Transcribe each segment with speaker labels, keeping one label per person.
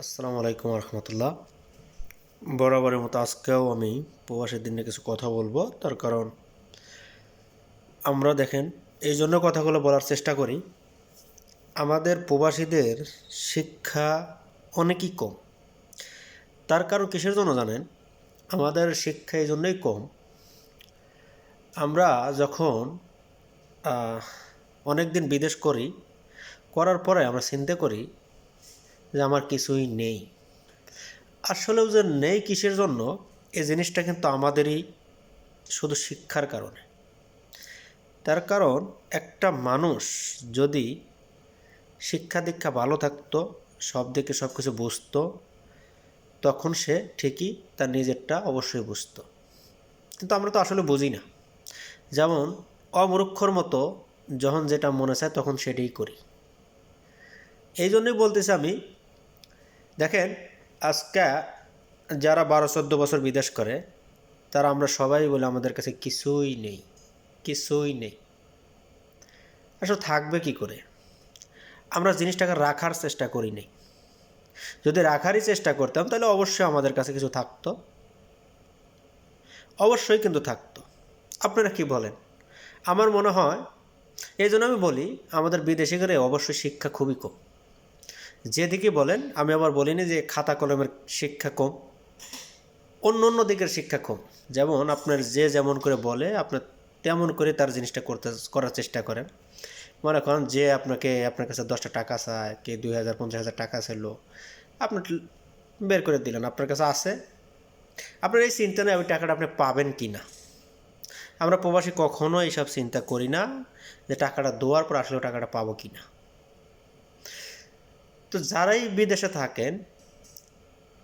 Speaker 1: আসসালামু আলাইকুম রহমতুল্লাহ বরাবরের মতো আজকেও আমি প্রবাসের দিনে কিছু কথা বলব, তার কারণ আমরা দেখেন এই জন্য কথাগুলো বলার চেষ্টা করি। আমাদের প্রবাসীদের শিক্ষা অনেকই কম। তার কারণ কিসের জন্য জানেন? আমাদের শিক্ষা এই জন্যই কম। আমরা যখন অনেক দিন বিদেশ করি, করার পরে আমরা চিন্তা করি যে আমার কিছুই নেই। আসলেও যে নেই কিসের জন্য? এই জিনিসটা কিন্তু আমাদেরই শুধু শিক্ষার কারণে। তার কারণ একটা মানুষ যদি শিক্ষা দীক্ষা ভালো থাকতো, সব দিকে সব কিছু বুঝতো, তখন সে ঠিকই তার নিজেরটা অবশ্যই বুঝতো। কিন্তু আমরা তো আসলে বুঝি না। যেমন অমূর্খর মতো যখন যেটা মনে চায় তখন সেটাই করি। এই জন্যই বলতেছি আমি দেখেন, আজকে যারা বারো, চোদ্দ বছর বিদেশ করে, তারা আমরা সবাই বলে আমাদের কাছে কিছুই নেই কিছুই নেই। আসলে থাকবে কি করে? আমরা জিনিসটাকে রাখার চেষ্টা করি নেই। যদি রাখারই চেষ্টা করতাম, তাহলে অবশ্যই আমাদের কাছে কিছু থাকতো। অবশ্যই কিন্তু থাকতো। আপনারা কি বলেন? আমার মনে হয়, এই জন্য আমি বলি, আমাদের বিদেশি করে অবশ্যই শিক্ষা খুবই কম। যেদিকে বলেন, আমি আবার বলিনি যে খাতা কলমের শিক্ষা কম, অন্য অন্য দিকের শিক্ষা কম। যেমন আপনার যে যেমন করে বলে, আপনার তেমন করে তার জিনিসটা করতে, করার চেষ্টা করেন। মনে করেন যে আপনাকে, আপনার কাছে দশটা টাকা চায় কে দুই হাজার, পঞ্চাশ হাজার টাকা চাইলো আপনি বের করে দিলেন, আপনার কাছে আছে। আপনার এই চিন্তা নেই ওই টাকাটা আপনি পাবেন কি না। আমরা প্রবাসী কখনো এইসব চিন্তা করি না যে টাকাটা দেওয়ার পর আসলে টাকাটা পাবো কি না। তো যারাই বিদেশে থাকেন,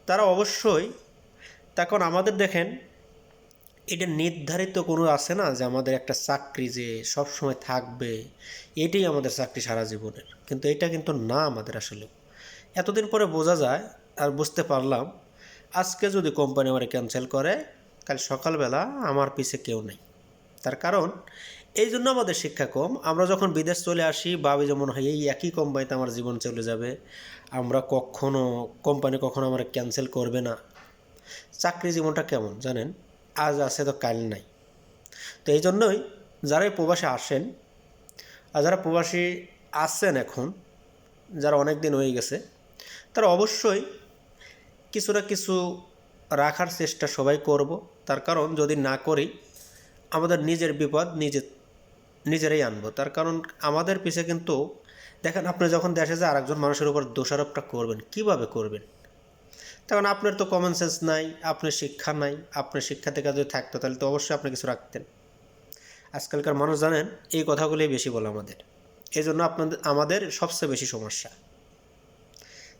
Speaker 1: তারা অবশ্যই, তখন আমাদের দেখেন, এটা নির্ধারিত কোনো আছে না যে আমাদের একটা চাকরি যে সব সময় থাকবে, এটাই আমাদের চাকরি সারা জীবনের। কিন্তু এটা কিন্তু না আমাদের আসলে। এতদিন পরে বোঝা যায়, আর বুঝতে পারলাম, আজকে যদি কোম্পানি আমার ক্যান্সেল করে, কাল সকালবেলা আমার পিছে কেউ নেই। তার কারণ এই জন্য আমাদের শিক্ষা কম। আমরা যখন বিদেশ চলে আসি, ভাবি যেমন হয়, এই একই কোম্পানিতে আমার জীবন চলে যাবে। আমরা কখনো কোম্পানি কখনো আমার ক্যান্সেল করবে না। চাকরি জীবনটা কেমন, জানেন? আজ আছে তো কাল নাই। তো এই জন্যই যারাই প্রবাসে আসেন, আর যারা প্রবাসী আসছেন এখন, যারা অনেক দিন হয়ে গেছে, তারা অবশ্যই কিছু না কিছু রাখার চেষ্টা সবাই করব। তার কারণ যদি না করি আমাদের নিজের বিপদ নিজে নিজেরাই আনব। তার কারণ আমাদের পিছে কিন্তু দেখেন, আপনি যখন দেশে যে আরেকজন মানুষের উপর দোষারোপটা করবেন, কীভাবে করবেন? তখন আপনার তো কমন সেন্স নাই, আপনার শিক্ষা নাই, আপনার শিক্ষা থেকে যদি থাকতো তাহলে তো অবশ্যই আপনি কিছু রাখতেন। আজকালকার মানুষ জানেন, এই কথাগুলোই বেশি বলে আমাদের। এই জন্য আপনাদের, আমাদের সবচেয়ে বেশি সমস্যা।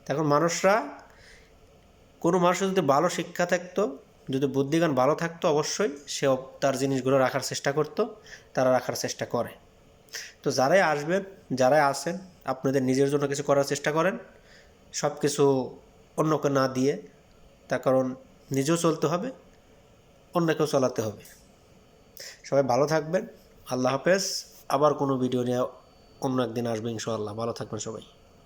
Speaker 1: তখন মানুষরা, কোনো মানুষের যদি ভালো শিক্ষা থাকতো যদি বুদ্ধিজ্ঞান ভালো থাকতো অবশ্যই সে তার জিনিসগুলো রাখার চেষ্টা করতো, তারা রাখার চেষ্টা করে। তো যারাই আসবেন, যারাই আসেন আপনাদের নিজের জন্য কিছু করার চেষ্টা করেন সব কিছু অন্যকে না দিয়ে, তার কারণ নিজেও চলতে হবে, অন্যকেও চালাতে হবে। সবাই ভালো থাকবেন, আল্লাহ হাফেজ। আবার কোনো ভিডিও নিয়ে অন্য একদিন আসবে ইনশাআল্লাহ। ভালো থাকবেন সবাই।